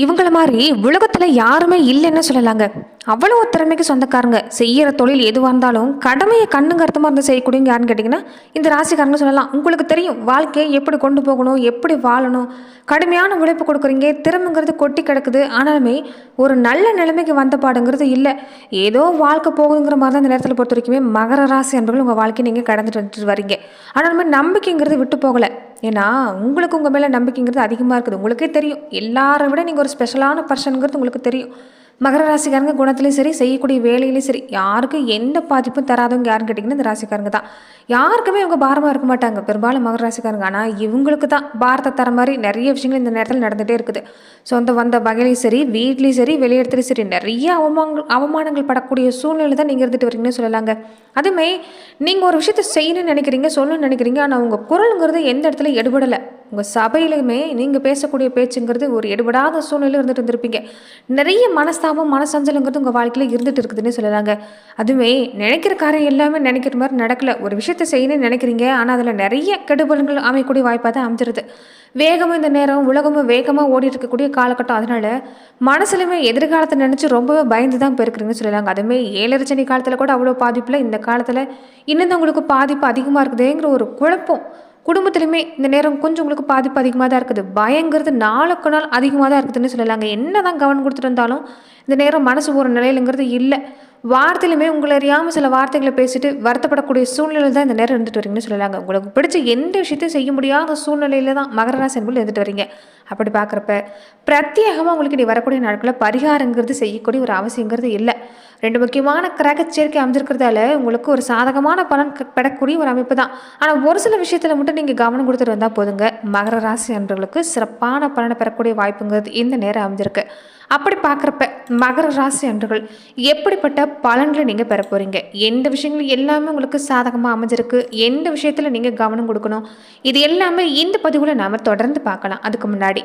இவங்கள மாதிரி உலகத்தில் யாருமே இல்லைன்னு சொல்லலாங்க. அவ்வளோ திறமைக்கு சொந்தக்காரங்க. செய்கிற தொழில் எதுவாக இருந்தாலும் கடமையை கண்ணுங்க அர்த்தமாக இருந்து செய்யக்கூடியவங்க யாருன்னு கேட்டிங்கன்னா இந்த ராசிக்காரங்க சொல்லலாம். உங்களுக்கு தெரியும் வாழ்க்கையை எப்படி கொண்டு போகணும் எப்படி வாழணும் கடுமையான உழைப்பு கொடுக்குறீங்க திறமைங்கிறது கொட்டி கிடக்குது. ஆனாலுமே ஒரு நல்ல நிலைமைக்கு வந்த பாடுங்கிறது இல்லை. ஏதோ வாழ்க்கை போகுதுங்கிற மாதிரி தான் இந்த நேரத்தில் பொறுத்த வரைக்குமே மகர ராசி அன்பர்கள் உங்கள் வாழ்க்கையை நீங்கள் கடந்துட்டு வந்துட்டு வரீங்க. ஆனாலுமே நம்பிக்கைங்கிறது விட்டு போகலை. ஏன்னா உங்களுக்கு உங்கள் மேலே நம்பிக்கைங்கிறது அதிகமாக இருக்குது. உங்களுக்கே தெரியும். எல்லாரை விட நீங்கள் ஒரு ஸ்பெஷலான பர்சனுங்கிறது உங்களுக்கு தெரியும். மகர ராசிக்காரங்க குணத்துலேயும் சரி செய்யக்கூடிய வேலையிலையும் சரி யாருக்கும் எந்த பாதிப்பும் தராதவங்க யாருன்னு கேட்டிங்கன்னா இந்த ராசிக்காரங்க தான். யாருக்குமே இவங்க பாரமாக இருக்க மாட்டாங்க. பெரும்பாலும் மகர ராசிக்காரங்க. ஆனால் இவங்களுக்கு தான் பாரத்தை தர மாதிரி நிறைய விஷயங்கள் இந்த நேரத்தில் நடந்துகிட்டே இருக்குது. சொந்த வந்த வகையிலையும் சரி வீட்லேயும் சரி வெளியிடத்துலையும் சரி நிறைய அவமானங்கள் அவமானங்கள் படக்கூடிய சூழ்நிலை தான் நீங்கள் இருந்துட்டு வரீங்கன்னு சொல்லலாங்க. அதுமே நீங்கள் ஒரு விஷயத்தை செய்யணும்னு நினைக்கிறீங்க சொல்லணும்னு நினைக்கிறீங்க ஆனால் உங்கள் குரலுங்கிறது எந்த இடத்துல எடுபடலை. உங்கள் சபையிலுமே நீங்கள் பேசக்கூடிய பேச்சுங்கிறது ஒரு எடுபடாத சூழ்நிலை இருந்துட்டு இருந்திருப்பீங்க. நிறைய மனஸ்தாபம் மனசஞ்சலங்கிறது உங்கள் வாழ்க்கையில் இருந்துட்டு இருக்குதுன்னு சொல்லலாங்க. அதுவுமே நினைக்கிற காரியம் எல்லாமே நினைக்கிற மாதிரி நடக்கல. ஒரு விஷயத்தை செய்யணும்னு நினைக்கிறீங்க. ஆனால் அதில் நிறைய கெடுபலன்கள் அமையக்கூடிய வாய்ப்பாக தான் அமைஞ்சிருது. வேகமும் இந்த நேரம் உலகமும் வேகமாக ஓடிட்டு இருக்கக்கூடிய காலகட்டம். அதனால் மனசுலையுமே எதிர்காலத்தை நினச்சி ரொம்பவே பயந்து தான் பெருக்குறீங்கன்னு சொல்லலாங்க. அதுவுமே ஏழரை சனி காலத்தில் கூட அவ்வளோ பாதிப்பில் இந்த காலத்தில் இன்னும் உங்களுக்கு பாதிப்பு அதிகமாக இருக்குதுங்கிற ஒரு குழப்பம். குடும்பத்திலுமே இந்த நேரம் கொஞ்சம் உங்களுக்கு பாதிப்பு அதிகமாக தான் இருக்குது. பயங்கிறது நாளுக்கு நாள் அதிகமாக தான் இருக்குதுன்னு சொல்லலாங்க. என்ன தான் கவனம் கொடுத்துட்டு இருந்தாலும் இந்த நேரம் மனசு ஒரு நிலையிலங்கிறது இல்லை. வார்த்தையிலுமே உங்களை அறியாமல் சில வார்த்தைகளை பேசிட்டு வருத்தப்படக்கூடிய சூழ்நிலை தான் இந்த நேரம் இருந்துட்டு வரீங்கன்னு சொல்லலாங்க. உங்களுக்கு பிடிச்ச எந்த விஷயத்தையும் செய்ய முடியாத சூழ்நிலையில தான் மகர ராசி என்பது இருந்துட்டு வரீங்க. அப்படி பார்க்குறப்ப பிரத்யேகமாக உங்களுக்கு இனி வரக்கூடிய நாட்களில் பரிகாரங்கிறது செய்யக்கூடிய ஒரு அவசியங்கிறது இல்லை. ரெண்டு முக்கியமான கிரக சேர்க்கை அமைஞ்சிருக்கிறதால உங்களுக்கு ஒரு சாதகமான பலன் பெறக்கூடிய ஒரு அமைப்பு தான் ஆனால் ஒரு சில விஷயத்தில் மட்டும் நீங்கள் கவனம் கொடுத்துட்டு வந்தால் போதுங்க. மகர ராசி அன்பர்களுக்கு சிறப்பான பலனை பெறக்கூடிய வாய்ப்புங்கிறது இந்த நேரம் அமைஞ்சிருக்கு. அப்படி பார்க்குறப்ப மகர ராசி அன்றுகள் எப்படிப்பட்ட பலன்களை நீங்கள் பெற போகிறீங்க எந்த விஷயங்கள் எல்லாமே உங்களுக்கு சாதகமாக அமைஞ்சிருக்கு? எந்த விஷயத்தில் நீங்கள் கவனம் கொடுக்கணும்? இது எல்லாமே இந்த பதிவில் நாம் தொடர்ந்து பார்க்கலாம். அதுக்கு முன்னாடி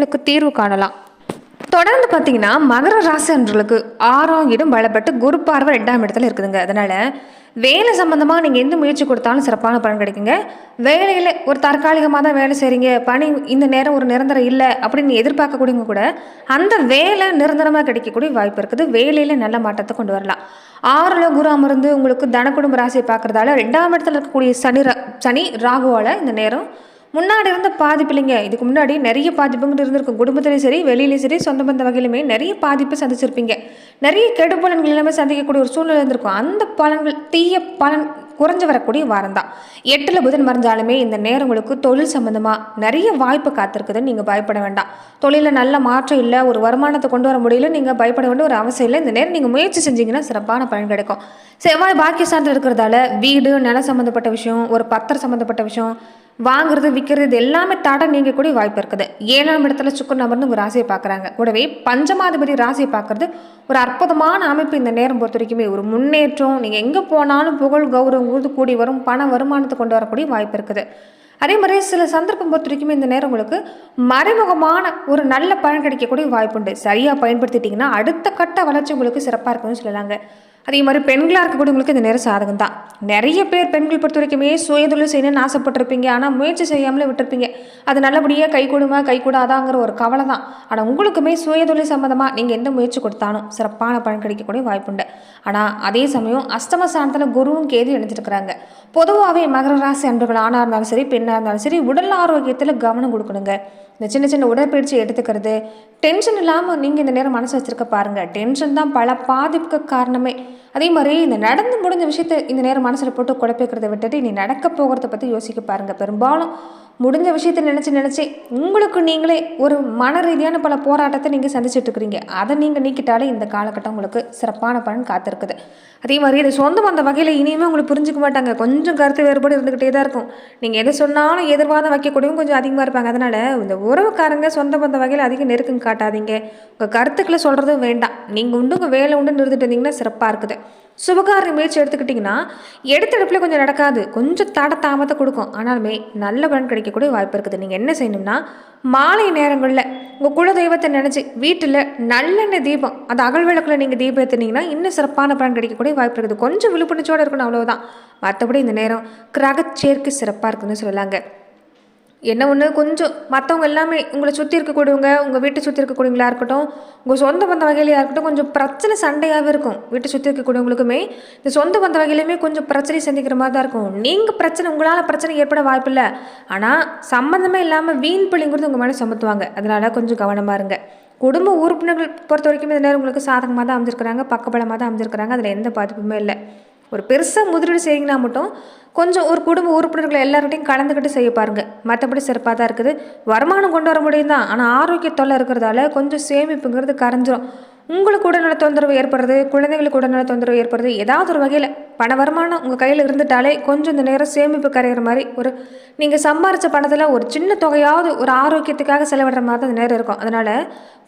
பிரச்சனைகளுக்கு தீர்வு காணலாம். தொடர்ந்து பார்த்தீங்கன்னா மகர ராசி அன்றர்களுக்கு ஆறாம் இடம் பலப்பட்டு குரு பார்வை ரெண்டாம் இடத்துல இருக்குதுங்க. அதனால வேலை சம்பந்தமாக நீங்கள் எந்த முயற்சி கொடுத்தாலும் சிறப்பான பலன் கிடைக்குங்க. வேலையில் ஒரு தற்காலிகமாக தான் வேலை செய்கிறீங்க பணி இந்த நேரம் ஒரு நிரந்தரம் இல்லை அப்படின்னு எதிர்பார்க்கக்கூடியவங்க கூட அந்த வேலை நிரந்தரமாக கிடைக்கக்கூடிய வாய்ப்பு இருக்குது. வேலையில் நல்ல மாற்றத்தை கொண்டு வரலாம். ஆறில் குரு அமர்ந்து உங்களுக்கு தன குடும்ப ராசியை பார்க்குறதால ரெண்டாம் இடத்துல இருக்கக்கூடிய சனி ரா- சனி ராகுவால் இந்த நேரம் முன்னாடி இருந்த பாதிப்பில்லைங்க இதுக்கு முன்னாடி நிறைய பாதிப்புங்கிட்டு இருந்திருக்கும். குடும்பத்துலேயும் சரி வெளியிலையும் சரி சொந்த பந்த வகையிலுமே நிறைய பாதிப்பு சந்திச்சிருப்பீங்க. நிறைய கெடுபலன்கள் எல்லாமே சந்திக்கக்கூடிய ஒரு சூழ்நிலை இருந்திருக்கும். அந்த பலன்கள் தீய பலன் குறைஞ்சு வரக்கூடிய வாரம் தான். எட்டில் புதன் மறைஞ்சாலுமே இந்த நேரம் உங்களுக்கு தொழில் சம்மந்தமாக நிறைய வாய்ப்பு காத்திருக்குதுன்னு நீங்கள் பயப்பட வேண்டாம். தொழிலில் நல்ல மாற்றம் இல்லை ஒரு வருமானத்தை கொண்டு வர முடியல நீங்கள் பயப்பட வேண்டிய ஒரு அவசியம் இல்லை. இந்த நேரம் நீங்கள் முயற்சி செஞ்சீங்கன்னா சிறப்பான பலன் கிடைக்கும். செவ்வாய் பாக்கிய சார்ந்து இருக்கிறதால வீடு நிலம் சம்மந்தப்பட்ட விஷயம் ஒரு பத்திரம் சம்மந்தப்பட்ட விஷயம் வாங்குறது விற்கிறது எல்லாமே தடை நீங்கக்கூடிய கூட வாய்ப்பு இருக்குது. ஏழாம் இடத்துல சுக்கன் அமர்ந்து ஒரு ராசியை பார்க்குறாங்க. கூடவே பஞ்சமாதிபதி ராசியை பார்க்குறது ஒரு அற்புதமான அமைப்பு இந்த நேரம் பொறுத்த வரைக்குமே. ஒரு முன்னேற்றம் நீங்கள் எங்கே போனாலும் புகழ் கௌரவம் ஊர்ந்து கூடி வரும் பண வருமானத்தை கொண்டு வரக்கூடிய வாய்ப்பு இருக்குது. அதே மாதிரி சில சந்தர்ப்பம் பொறுத்த வரைக்குமே இந்த நேரம் உங்களுக்கு மறைமுகமான ஒரு நல்ல பலன் கிடைக்கக்கூடிய வாய்ப்புண்டு சரியாக பயன்படுத்திட்டிங்கன்னா அடுத்த கட்ட வளர்ச்சி உங்களுக்கு சிறப்பாக இருக்கும்னு சொல்லலாங்க. அதே மாதிரி பெண்களாக இருக்கக்கூடியவங்களுக்கு இந்த நேரம் சாதகம் தான் நிறைய பேர் பெண்கள் பொறுத்த வரைக்குமே சுயதொழில் செய்யணும்னு ஆசைப்பட்டிருப்பீங்க. ஆனால் முயற்சி செய்யாமலே விட்டுருப்பீங்க. அது நல்லபடியாக கை கொடுமா கை கூடாதாங்கிற ஒரு கவலை தான் ஆனால் உங்களுக்குமே சுயதொழில் சம்மந்தமாக நீங்கள் எந்த முயற்சி கொடுத்தாலும் சிறப்பான பலன் கிடைக்கக்கூடிய வாய்ப்புண்டு. ஆனால் அதே சமயம் அஸ்தம சாணத்தில் குருவும் கேது இணைஞ்சிருக்கிறாங்க. பொதுவாகவே மகர ராசி அன்பர்கள் ஆணாக இருந்தாலும் சரி பெண்ணாக இருந்தாலும் சரி உடல் ஆரோக்கியத்தில் கவனம் கொடுக்கணுங்க. இந்த சின்ன சின்ன உடற்பயிற்சி எடுத்துக்கிறது. டென்ஷன் இல்லாமல் நீங்கள் இந்த நேரம் மனசு வச்சிருக்க பாருங்கள் டென்ஷன் தான் பல பாதிப்புக்கு காரணமே. அதே மாதிரி இந்த நடந்து முடிஞ்ச விஷயத்தை இந்த நேரம் மனசில் போட்டு குழப்பிக்கிறத விட்டுட்டு நீ நடக்க போகிறத பற்றி யோசிக்க பாருங்கள் பெரும்பாலும் முடிஞ்ச விஷயத்தை நினச்சி நினச்சி உங்களுக்கு நீங்களே ஒரு மன ரீதியான பல போராட்டத்தை நீங்கள் சந்திச்சுட்டு இருக்கிறீங்க. அதை நீங்கள் நீக்கிட்டாலே இந்த காலகட்டம் உங்களுக்கு சிறப்பான பலன் காத்திருக்குது. அதே மாதிரி இது சொந்தம் அந்த வகையில் இனியுமே உங்களுக்கு புரிஞ்சுக்க மாட்டாங்க. கொஞ்சம் கருத்து வேறுபாடு இருந்துக்கிட்டே தான் இருக்கும். நீங்கள் எது சொன்னாலும் எதிர்வாதம் வைக்கக்கூடியவங்க கொஞ்சம் அதிகமாக இருப்பாங்க. அதனால் இந்த உறவுக்காரங்க சொந்த பந்த வகையில் அதிக நெருக்கம் காட்டாதீங்க. உங்கள் கருத்துக்களை சொல்கிறதும் வேண்டாம். நீங்கள் உண்டு உங்கள் வேலை உண்டு நிறுத்திட்டு இருந்தீங்கன்னா சிறப்பாக இருக்குது. சுபகாரிய முயற்சி எடுத்துக்கிட்டிங்கன்னா எடுத்த இடத்துல கொஞ்சம் நடக்காது. கொஞ்சம் தட தாமத்தை கொடுக்கும். ஆனாலுமே நல்ல பலன் கிடைக்கக்கூடிய வாய்ப்பு இருக்குது. நீங்கள் என்ன செய்யணும்னா மாலை நேரங்களில் உங்கள் குல தெய்வத்தை நினச்சி வீட்டில் நல்லெண்ணெய் தீபம் அந்த அகல் விளக்கில் நீங்கள் தீபம் ஏற்றுனீங்கன்னா இன்னும் சிறப்பான பலன் கிடைக்கக்கூடிய வாய்ப்பு இருக்குது. கொஞ்சம் விழிப்புணர்ச்சியோடு இருக்கணும் அவ்வளோதான் மற்றபடி இந்த நேரம் கிரகச்சேர்க்கை சிறப்பாக இருக்குன்னு சொல்லலாங்க. என்ன ஒன்று கொஞ்சம் மற்றவங்க எல்லாமே உங்களை சுற்றி இருக்கக்கூடியவங்க உங்கள் வீட்டை சுற்றி இருக்கக்கூடியவங்களா இருக்கட்டும் உங்கள் சொந்த பந்த வகையிலையாக இருக்கட்டும் கொஞ்சம் பிரச்சனை சண்டையாகவே இருக்கும். வீட்டை சுற்றி இருக்கக்கூடியவங்களுக்குமே இந்த சொந்த பந்த வகையிலையுமே கொஞ்சம் பிரச்சனை சந்திக்கிற மாதிரி தான் இருக்கும். நீங்கள் பிரச்சனை உங்களால் பிரச்சனை ஏற்பட வாய்ப்பில்லை ஆனால் சம்மந்தமே இல்லாமல் வீண் பிள்ளைங்கிறது உங்கள் மேலே சுமத்துவாங்க. அதனால் கொஞ்சம் கவனமாக இருங்க. குடும்ப உறுப்பினர்கள் பொறுத்த வரைக்கும் இந்த நேரம் உங்களுக்கு சாதகமாக தான் அமைஞ்சிருக்கிறாங்க பக்கபலமாக தான் அமைஞ்சிருக்கிறாங்க. அதில் எந்த பாதிப்புமே இல்லை. ஒரு பெருசாக முதலீடு செய்யுங்கன்னா மட்டும் கொஞ்சம் ஒரு குடும்ப உறுப்பினர்களை எல்லார்கிட்டையும் கலந்துக்கிட்டு செய்ய பாருங்கள் மற்றபடி சிறப்பாக தான் இருக்குது. வருமானம் கொண்டு வர முடியும் தான். ஆனால் ஆரோக்கிய தொல்லை இருக்கிறதால கொஞ்சம் சேமிப்புங்கிறது கரைஞ்சிரும். உங்களுக்கு உடல்நல தொந்தரவு ஏற்படுறது குழந்தைங்களுக்கு உடல்நல தொந்தரவு ஏற்படுறது ஏதாவது ஒரு வகையில் பண வருமானம் உங்கள் கையில் இருந்துட்டாலே கொஞ்சம் இந்த நேரம் சேமிப்பு கரையிற மாதிரி ஒரு நீங்கள் சம்பாரித்த பணத்தில் ஒரு சின்ன தொகையாவது ஒரு ஆரோக்கியத்துக்காக செலவிடுற மாதிரி தான் இந்த நேரம் இருக்கும். அதனால்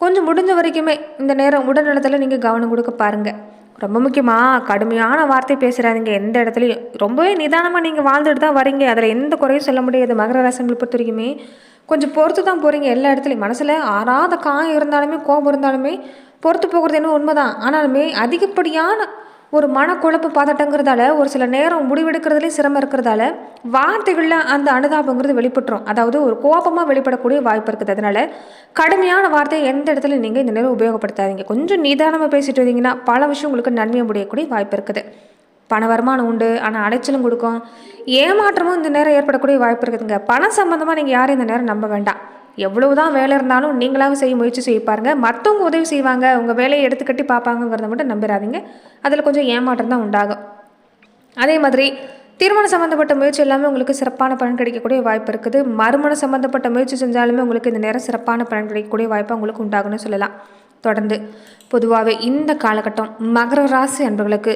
கொஞ்சம் முடிஞ்ச வரைக்குமே இந்த நேரம் உடல்நலத்தில் நீங்கள் கவனம் கொடுக்க பாருங்கள் ரொம்ப முக்கியமாக கடுமையான வார்த்தை பேசுகிறாதீங்க எந்த இடத்துலையும் ரொம்பவே நிதானமாக நீங்கள் வாழ்ந்துட்டு தான் வரீங்க. அதில் எந்த குறையும் சொல்ல முடியாது. மகர ராசிங்களை பொறுத்த வரைக்குமே. கொஞ்சம் பொறுத்து தான் போகிறீங்க எல்லா இடத்துலையும். மனசில் ஆறாத காயம் இருந்தாலுமே கோபம் இருந்தாலுமே பொறுத்து போகிறது என்ன உண்மைதான். ஆனாலுமே அதிகப்படியான ஒரு மனக்குழப்பு பதட்டங்கிறதால ஒரு சில நேரம் முடிவெடுக்கிறதுலேயும் சிரமம் இருக்கிறதால வார்த்தைகளில் அந்த அனுதாபங்கிறது வெளிப்பட்டுரும். அதாவது ஒரு கோபமாக வெளிப்படக்கூடிய வாய்ப்பு இருக்குது. அதனால் கடுமையான வார்த்தையை எந்த இடத்துல நீங்கள் இந்த நேரம் உபயோகப்படுத்தாதீங்க. கொஞ்சம் நிதானமாக பேசிட்டு வந்தீங்கன்னா பல விஷயம் உங்களுக்கு நன்மையை முடியக்கூடிய வாய்ப்பு இருக்குது. பண வருமானம் உண்டு ஆனால் அலைச்சலும் கொடுக்கும். ஏமாற்றமும் இந்த நேரம் ஏற்படக்கூடிய வாய்ப்பு இருக்குதுங்க. பணம் சம்மந்தமாக நீங்கள் யாரும் இந்த நேரம் நம்ப வேண்டாம். எவ்வளவு தான் வேலை இருந்தாலும் நீங்களாக செய்ய முயற்சி செய்ய பாருங்க. மற்றவங்க உதவி செய்வாங்க. உங்கள் வேலையை எடுத்துக்கட்டி பார்ப்பாங்கங்கிறத மட்டும் நம்பிடாதீங்க அதில் கொஞ்சம் ஏமாற்றம் தான் உண்டாகும். அதே மாதிரி திருமணம் சம்மந்தப்பட்ட முயற்சி எல்லாமே உங்களுக்கு சிறப்பான பலன் கிடைக்கக்கூடிய வாய்ப்பு இருக்குது. மறுமணம் சம்மந்தப்பட்ட முயற்சி செஞ்சாலுமே உங்களுக்கு இந்த நேரம் சிறப்பான பலன் கிடைக்கக்கூடிய வாய்ப்பு உங்களுக்கு உண்டாகும்னு சொல்லலாம். தொடர்ந்து பொதுவாகவே இந்த காலகட்டம் மகர ராசி அன்பர்களுக்கு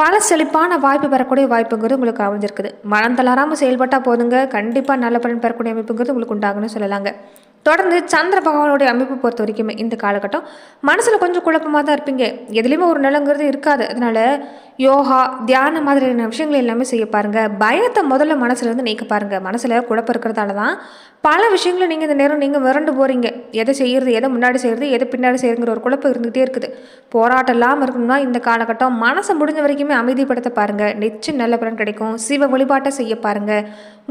பல செழிப்பான வாய்ப்பு பெறக்கூடிய வாய்ப்புங்கிறது உங்களுக்கு அமைஞ்சிருக்குது. மனம் தளராமல் செயல்பட்டால் போதுங்க. கண்டிப்பாக நல்ல பலன் பெறக்கூடிய அமைப்புங்கிறது உங்களுக்கு உண்டாகும்னு சொல்லலாங்க. தொடர்ந்து சந்திர பகவானுடைய அமைப்பு பொறுத்த வரைக்குமே இந்த காலகட்டம் மனசில் கொஞ்சம் குழப்பமாக தான் இருப்பீங்க. எதுலேயுமே ஒரு நிலங்கிறது இருக்காது. அதனால யோகா தியானம் மாதிரியான விஷயங்கள் எல்லாமே செய்ய பாருங்கள் பயத்தை முதல்ல மனசில் இருந்து நீக்க பாருங்கள் மனசில் குழப்பம் இருக்கிறதால தான் பல விஷயங்களை நீங்கள் இந்த நேரம் நீங்கள் விரண்டு போகிறீங்க எதை செய்கிறது எதை முன்னாடி செய்கிறது எதை பின்னாடி செய்யுங்கிற ஒரு குழப்பம் இருந்துகிட்டே இருக்குது. போராட்டம் இல்லாமல் இருக்கணும்னா இந்த காலகட்டம் மனசை முடிஞ்ச வரைக்குமே அமைதிப்படுத்த பாருங்கள் நிச்சயம் நல்ல பலன் கிடைக்கும். சிவ வழிபாட்டை செய்ய பாருங்கள்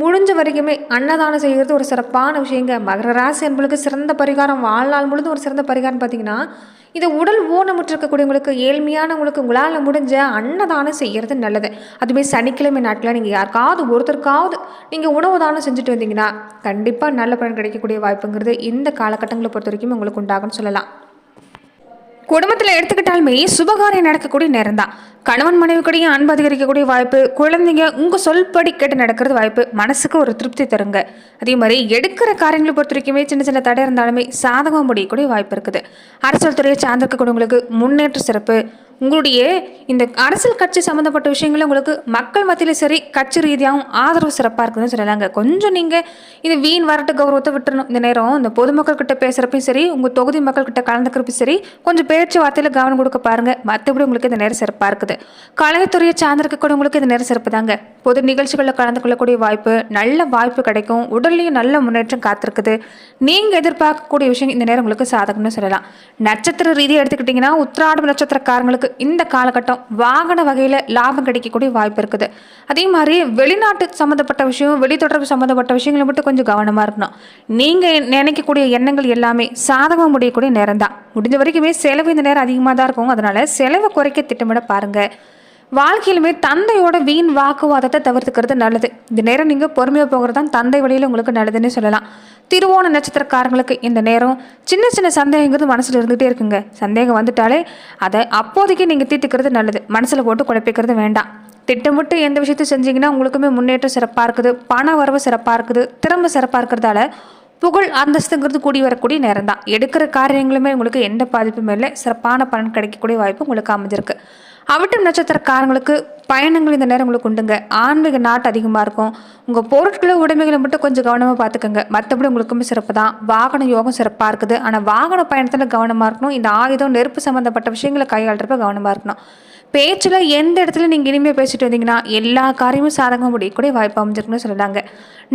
முடிஞ்ச வரைக்குமே அன்னதானம் செய்கிறது ஒரு சிறப்பான விஷயங்க. மகர ராசி என்பளுக்கு சிறந்த பரிகாரம். வாழ்நாள் முழுதும் ஒரு சிறந்த பரிகாரம் பார்த்தீங்கன்னா இது உடல் ஊனமுற்றிருக்கக்கூடியவங்களுக்கு ஏழ்மையானவங்களுக்கு உங்களால் முடிஞ்ச அன்னதானம் செய்கிறது நல்லது. அதுவே சனிக்கிழமை நாட்டில் நீங்கள் யாருக்காவது ஒருத்தருக்காவது நீங்கள் உணவு தானம் செஞ்சுட்டு வந்தீங்கன்னா கண்டிப்பாக நல்ல பலன் கிடைக்கக்கூடிய வாய்ப்புங்கிறது இந்த காலகட்டங்களை பொறுத்த வரைக்கும் உங்களுக்கு உண்டாகும்னு சொல்லலாம். குடும்பத்தில் எடுத்துக்கிட்டாலுமே சுபகாரியம் நடக்கக்கூடிய நேரம் தான் கணவன் மனைவிக்கிடையே அன்பு அதிகரிக்கக்கூடிய வாய்ப்பு குழந்தைங்க உங்கள் சொல்படி கேட்டு நடக்கிறது வாய்ப்பு மனசுக்கு ஒரு திருப்தி தருங்க. அதே மாதிரி எடுக்கிற காரியங்களை பொறுத்த வரைக்குமே சின்ன சின்ன தடை இருந்தாலுமே சாதகம் முடியக்கூடிய வாய்ப்பு இருக்குது. அரசியல் துறையை சார்ந்திருக்கக்கூடியவங்களுக்கு முன்னேற்ற சிறப்பு உங்களுடைய இந்த அரசியல் கட்சி சம்மந்தப்பட்ட விஷயங்களும் உங்களுக்கு மக்கள் மத்தியில சரி கட்சி ரீதியாகவும் ஆதரவு சிறப்பாக இருக்குதுன்னு சொல்லலாங்க. கொஞ்சம் நீங்கள் இது வீண் வரட்டு கௌரவத்தை விட்டுறணும். இந்த நேரம் இந்த பொதுமக்கள்கிட்ட பேசுகிறப்பையும் சரி உங்கள் தொகுதி மக்கள்கிட்ட கலந்துக்கிறப்பையும் சரி கொஞ்சம் பேச்சுவார்த்தையில் கவனம் கொடுக்க பாருங்கள் மற்றபடி உங்களுக்கு இந்த நேரம் சிறப்பாக இருக்குது. கலைத்துறையை சார்ந்திருக்கக்கூடியவங்களுக்கு இந்த நேரம் சிறப்பு தாங்க. பொது நிகழ்ச்சிகளில் கலந்து கொள்ளக்கூடிய வாய்ப்பு நல்ல வாய்ப்பு கிடைக்கும். உடல்லையும் நல்ல முன்னேற்றம் காத்திருக்குது. நீங்கள் எதிர்பார்க்கக்கூடிய விஷயம் இந்த நேரம் உங்களுக்கு சாதகம்னு சொல்லலாம். நட்சத்திர ரீதியாக எடுத்துக்கிட்டிங்கன்னா உத்திராடம் நட்சத்திரக்காரங்களுக்கு இந்த காலகட்டம் வாகன வகையில் லாபம் கிடைக்கக்கூடிய வாய்ப்பு இருக்குது. அதே மாதிரி வெளிநாட்டு சம்மந்தப்பட்ட விஷயம் வெளித்தொடர்பு சம்மந்தப்பட்ட விஷயங்களை மட்டும் கொஞ்சம் கவனமாக இருக்கணும். நீங்கள் நினைக்கக்கூடிய எண்ணங்கள் எல்லாமே சாதகம் முடியக்கூடிய நேரம் தான் முடிஞ்ச வரைக்குமே செலவு இந்த நேரம் அதிகமாக தான் இருக்கும் அதனால் செலவை குறைக்க திட்டமிட பாருங்கள் வாழ்க்கையிலுமே தந்தையோட வீண் வாக்குவாதத்தை தவிர்த்துக்கிறது நல்லது. இந்த நேரம் நீங்கள் பொறுமையாக போகிறது தான் தந்தை வழியில் உங்களுக்கு நல்லதுன்னு சொல்லலாம். திருவோண நட்சத்திரக்காரங்களுக்கு இந்த நேரம் சின்ன சின்ன சந்தேகங்கிறது மனசில் இருந்துகிட்டே இருக்குங்க. சந்தேகம் வந்துட்டாலே அதை அப்போதைக்கு நீங்கள் தீர்த்துக்கிறது நல்லது. மனசில் போட்டு குழப்பிக்கிறது வேண்டாம். திட்டமிட்டு எந்த விஷயத்தை செஞ்சீங்கன்னா உங்களுக்குமே முன்னேற்றம் சிறப்பாக இருக்குது. பண வரவு சிறப்பாக இருக்குது. திறமை சிறப்பாக இருக்கிறதால புகழ் அந்தஸ்துங்கிறது கூடி வரக்கூடிய நேரம் தான். எடுக்கிற காரியங்களுமே உங்களுக்கு எந்த பாதிப்புமே இல்லை. சிறப்பான பலன் கிடைக்கக்கூடிய வாய்ப்பு உங்களுக்கு அமைஞ்சிருக்கு. அவிட்டம் நட்சத்திரக்காரங்களுக்கு பயணங்கள் இந்த நேரம் உங்களுக்கு உண்டுங்க. ஆன்மீக நாட்டு அதிகமாக இருக்கும். உங்கள் பொருட்களை உடைமைகளை மட்டும் கொஞ்சம் கவனமாக பார்த்துக்கோங்க. மற்றபடி உங்களுக்குமே சிறப்பு தான். வாகன யோகம் சிறப்பாக இருக்குது. ஆனால் வாகன பயணத்தில் கவனமாக இருக்கணும். இந்த ஆயுதம் நெருப்பு சம்மந்தப்பட்ட விஷயங்களை கையாளுறப்ப கவனமாக இருக்கணும். பேச்சில் எந்த இடத்துல நீங்கள் இனிமேல் பேசிட்டு வந்தீங்கன்னா எல்லா காரியமும் சாதகமாக முடியக்கூடிய வாய்ப்பு அமைஞ்சிருக்குன்னு சொல்லலாங்க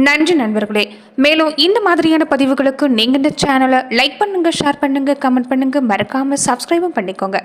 நன்றி நண்பர்களே. மேலும் இந்த மாதிரியான பதிவுகளுக்கு நீங்கள் இந்த சேனலை லைக் பண்ணுங்கள் ஷேர் பண்ணுங்கள் கமெண்ட் பண்ணுங்கள் மறக்காமல் சப்ஸ்கிரைபும் பண்ணிக்கோங்க.